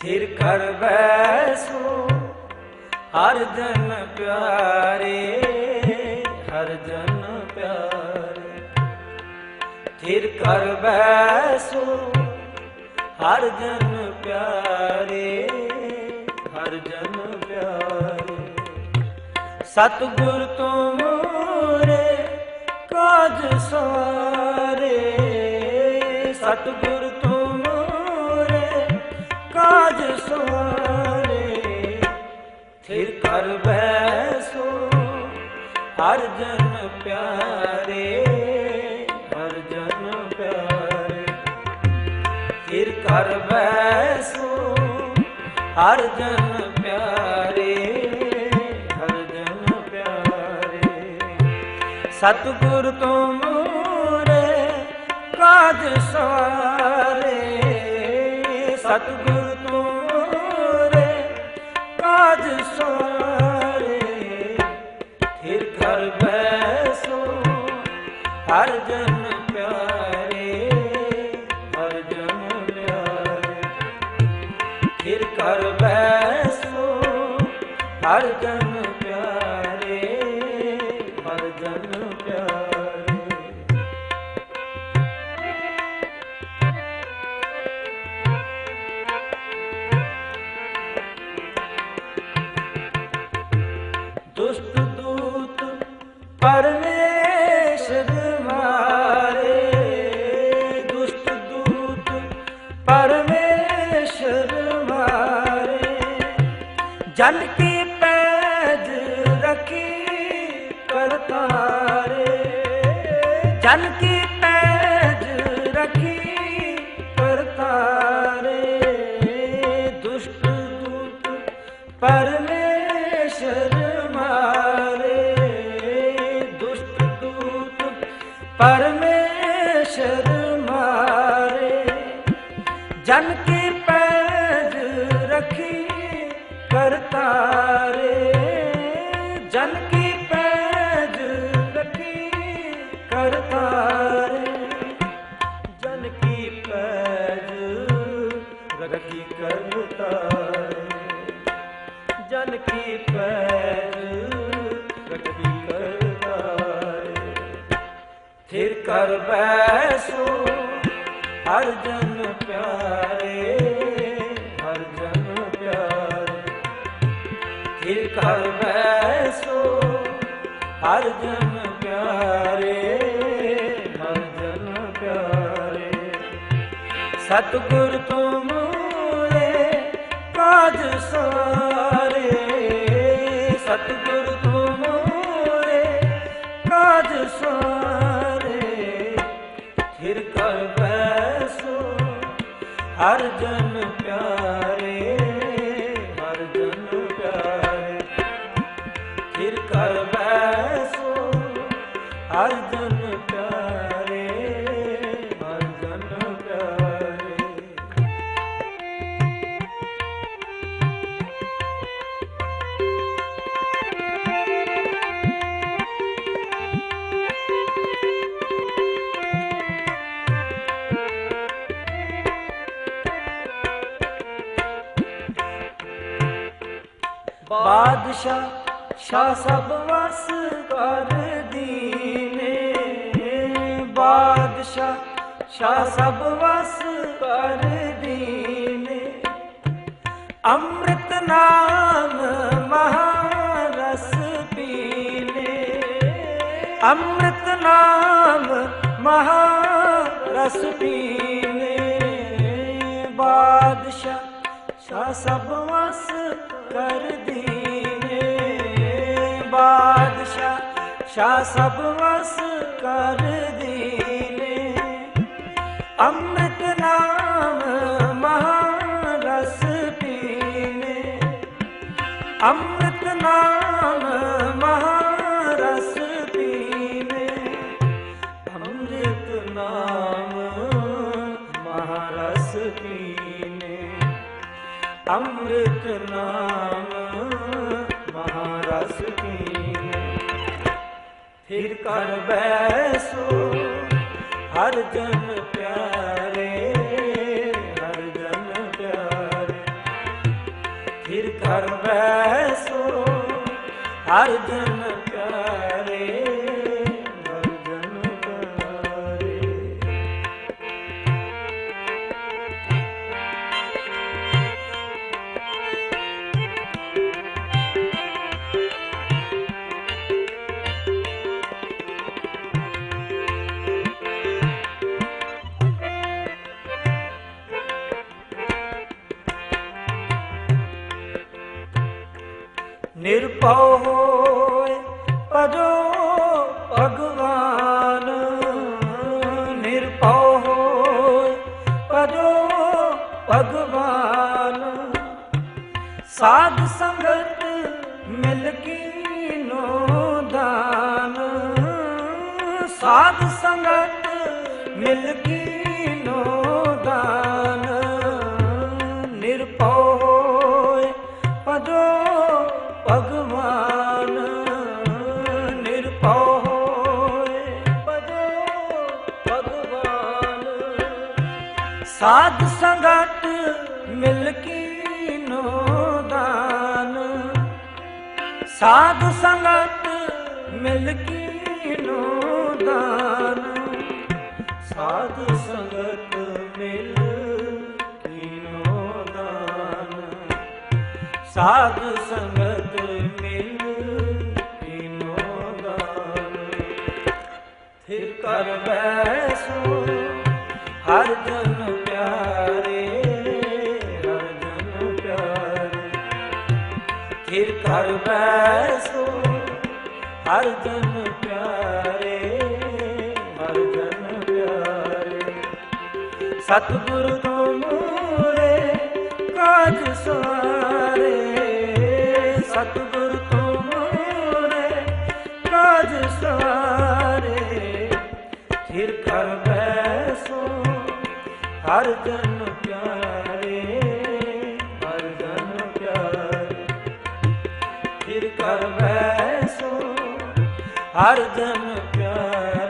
ਥਿਰ ਕਰ ਬੈਸੋ, ਹਰ ਜਨ ਪਿਆਰੇ, ਹਰ ਜਨ ਪਿਆਰੇ। ਥਿਰ ਕਰ ਬੈਸੋ, ਹਰ ਜਨ ਪਿਆਰੇ, ਹਰ ਜਨ ਪਿਆਰੇ। ਸਤਿਗੁਰ ਤੋਂ ਮੋਰੇ ਕਾਜ ਸਾਰੇ ਸਤਿਗੁਰ ਕਾਜ ਸਵਾਰੇ ਥਿਰ ਕਰ ਬੈਸੋ, ਹਰ ਜਨ ਪਿਆਰੇ, ਹਰ ਜਨ ਪਿਆਰੇ। ਥਿਰ ਕਰ ਬੈਸੋ, ਹਰ ਜਨ ਪਿਆਰੇ, ਹਰ ਜਨ ਪਿਆਰੇ। ਸਤਿਗੁਰ ਤੋਂ ਮੂਰੇ ਕਾਜ ਸਵਾਰੇ, ਸਤਿਗੁਰ ਹਰ ਜਨ ਪਿਆਰੇ ਹਰ ਜਨ ਪਿਆਰੇ। ਪਰਮੇਸ਼ਰ ਮਾਰੇ ਦੁਸ਼ਟ ਦੂਤ ਪਰਮੇਸ਼ਰ ਮਾਰੇ ਜਨ ਕੀ ਪੈਜ ਰਖੀ ਕਰਤਾਰੇ ਜਨ ਕੀ ਜਨ ਕੀ ਪੈਜ ਰਖੀ ਕਰਤਾਰੇ ਜਨ ਕੀ ਪੈਜ ਰਖੀ ਕਰਤਾਰੇ ਜਨ ਕੀ ਪੈਜ ਰਖੀ ਕਰਤਾਰੇ ਥਿਰ ਕਰ ਬੈਸੋ, ਹਰ ਜਨ ਪਿਆਰੇ। ਹਰ ਜਨ ਪਿਆਰੇ। ਥਿਰ ਕਰ ਸੋ ਹਰ ਜਨ ਪਿਆਰੇ, ਹਰ ਜਨ ਪਿਆਰੇ। ਸਤਿਗੁਰ ਤੋਂ ਮੂਰੇ ਕਾਜ ਸਾਰੇ। ਸਤਿਗੁਰ ਤੋਂ ਮੂਰੇ ਕਾਜ ਸਾਰੇ। ਥਿਰ ਕਰ ਬੈਸੋ, ਹਰ ਜਨ ਪਿਆਰੇ। ਬਾਦਸ਼ਾਹ, ਸ਼ਾਹ ਸਭ ਵਸ ਕਰ ਦੀਨੇ ਬਾਦਸ਼ਾਹ, ਸ਼ਾਹ ਸਭ ਵਸ ਕਰ ਦੀਨੇ ਅੰਮ੍ਰਿਤ ਨਾਮ ਮਹਾਰਸ ਪੀਨੇ। ਅੰਮ੍ਰਿਤ ਨਾਮ ਮਹਾਰਸ ਪੀਨੇ। ਬਾਦਸ਼ਾਹ ਸ਼ਾਹ ਸਭ ਵਸ ਕਰ ਦੀਨੇ ਬਾਦਸ਼ਾਹ, ਸ਼ਾਹ ਸਭ ਵਸ ਕਰ ਦੀਨੇ ਅੰਮ੍ਰਿਤ ਨਾਮ ਮਹਾਰਸ ਪੀਨੇ ਅੰਮ੍ਰਿਤ ਅੰਮ੍ਰਿਤ ਨਾਮ ਮਹਾਰਸ ਪੀਨੇ ਫਿਰ ਕਰ ਬੈਸੋ ਹਰ ਜਨ ਪਿਆਰੇ, ਹਰ ਜਨ ਪਿਆਰੇ। ਕਰ ਬੈਸੋ ਹਰ ਜਨ ਨਿਰਭਉ ਹੋਏ ਪਜੋ ਭਗਵਾਨ। ਨਿਰਭਉ ਹੋਏ ਪਜੋ ਭਗਵਾਨ। ਸਾਧ ਸੰਗਤ ਮਿਲ ਕੀਨੋ ਦਾਨ। ਸਾਧ ਸੰਗਤ ਮਿਲ ਕੀਨੋ ਸਾਧ ਸੰਗਤ ਮਿਲ ਕੀਨੋ ਦਾਨ ਸਾਧ ਸੰਗਤ ਮਿਲ ਕੀਨੋ ਦਾਨ ਸਾਧ ਸੰਗਤ ਮਿਲ ਕੀਨੋ ਦਾਨ ਸਾਧ ਸੰਗਤ ਮਿਲ ਕੀਨੋ ਦਾਨ ਫਿਰ ਕਰ ਬੈਸੋ ਹਰ ਜਨ ਸੋ ਹਰ ਜਨ ਪਿਆਰੇ, ਹਰ ਜਨ ਪਿਆਰੇ। ਸਤਿਗੁਰ ਤੋਂ ਮੂਰੇ ਕਾਜ ਸਾਰੇ। ਸਤਿਗੁਰ ਤੋਂ ਮੂਰੇ ਕਾਜ ਸਾਰੇ। ਥਿਰ ਕਰ ਬੈਸੋ ਹਰ ਜਨ ਸੋ ਹਰ ਜਨ ਪਿਆਰ।